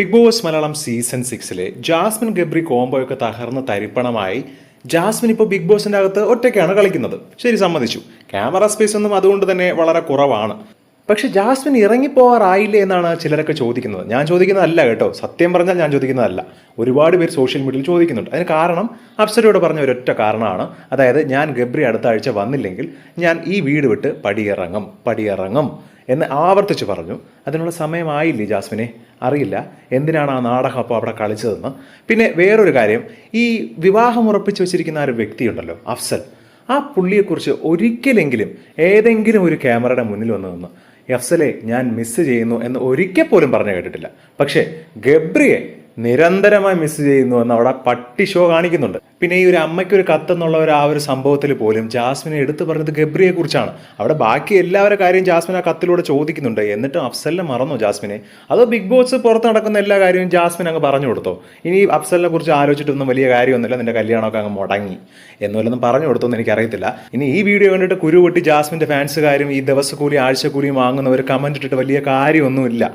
Big Boss Malayalam season സിക്സിലെ Jasmine Gabri കോംബോയൊക്കെ തകർന്ന് തരിപ്പണമായി ജാസ്മിൻ ഇപ്പോൾ ബിഗ് ബോസിന്റെ അകത്ത് ഒറ്റയ്ക്കാണ് കളിക്കുന്നത്. ശരി സമ്മതിച്ചു. ക്യാമറ സ്പേസ് ഒന്നും അതുകൊണ്ട് തന്നെ വളരെ കുറവാണ്. പക്ഷെ ജാസ്മിൻ ഇറങ്ങിപ്പോവാറായില്ലേ എന്നാണ് ചിലരൊക്കെ ചോദിക്കുന്നത്. ഞാൻ ചോദിക്കുന്നതല്ല കേട്ടോ. സത്യം പറഞ്ഞാൽ ഞാൻ ചോദിക്കുന്നതല്ല. ഒരുപാട് പേര് സോഷ്യൽ മീഡിയയിൽ ചോദിക്കുന്നുണ്ട്. അതിന് കാരണം അപ്സരയോട് പറഞ്ഞ ഒരൊറ്റ കാരണമാണ്. അതായത് ഞാൻ ഗബ്രി അടുത്ത ആഴ്ച വന്നില്ലെങ്കിൽ ഞാൻ ഈ വീട് വിട്ട് പടിയിറങ്ങും പടിയിറങ്ങും എന്ന് ആവർത്തിച്ച് പറഞ്ഞു. അതിനുള്ള സമയമായില്ലേ ജാസ്മിനെ? അറിയില്ല. എന്തിനാണ് ആ നാടകം അപ്പോൾ അവിടെ കളിച്ചതെന്ന്. പിന്നെ വേറൊരു കാര്യം. ഈ വിവാഹം ഉറപ്പിച്ച് വെച്ചിരിക്കുന്ന ഒരു വ്യക്തിയുണ്ടല്ലോ അഫ്സൽ. ആ പുള്ളിയെക്കുറിച്ച് ഒരിക്കലെങ്കിലും ഏതെങ്കിലും ഒരു ക്യാമറയുടെ മുന്നിൽ വന്ന് നിന്ന് അഫ്സലെ ഞാൻ മിസ് ചെയ്യുന്നു എന്ന് ഒരിക്കൽ പോലും പറഞ്ഞു കേട്ടിട്ടില്ല. പക്ഷേ ഗബ്രിയെ നിരന്തരമായി മിസ് ചെയ്യുന്നു എന്ന് അവിടെ പട്ടി ഷോ കാണിക്കുന്നുണ്ട്. പിന്നെ ഈ ഒരു അമ്മയ്ക്ക് ഒരു കത്തെന്നുള്ള ഒരു ആ ഒരു സംഭവത്തിൽ പോലും ജാസ്മിനെ എടുത്തു പറഞ്ഞത് ഗബ്രിയെ കുറിച്ചാണ്. അവിടെ ബാക്കി എല്ലാവരുടെ കാര്യം ജാസ്മിൻ ആ കത്തിലൂടെ ചോദിക്കുന്നുണ്ട്. എന്നിട്ടും അഫ്സലിനെ മറന്നു ജാസ്മിനെ? അതോ ബിഗ് ബോസ് പുറത്ത് നടക്കുന്ന എല്ലാ കാര്യവും ജാസ്മിൻ അങ്ങ് പറഞ്ഞു കൊടുത്തോ? ഇനി അഫ്സലിനെ കുറിച്ച് ആലോചിച്ചിട്ടൊന്നും വലിയ കാര്യമൊന്നുമില്ല. നിന്റെ കല്യാണമൊക്കെ അങ്ങ് മുടങ്ങി. എന്നുവല്ലൊന്നും പറഞ്ഞു കൊടുത്തൊന്നും എനിക്കറിയത്തില്ല. ഇനി ഈ വീഡിയോ കണ്ടിട്ട് കുരു പൊട്ടി ജാസ്മിന്റെ ഫാൻസുകാരും ഈ ദിവസക്കൂലി ആഴ്ചക്കൂലിയും വാങ്ങുന്നവർ കമന്റ് ഇട്ടിട്ട് വലിയ കാര്യമൊന്നുമില്ല.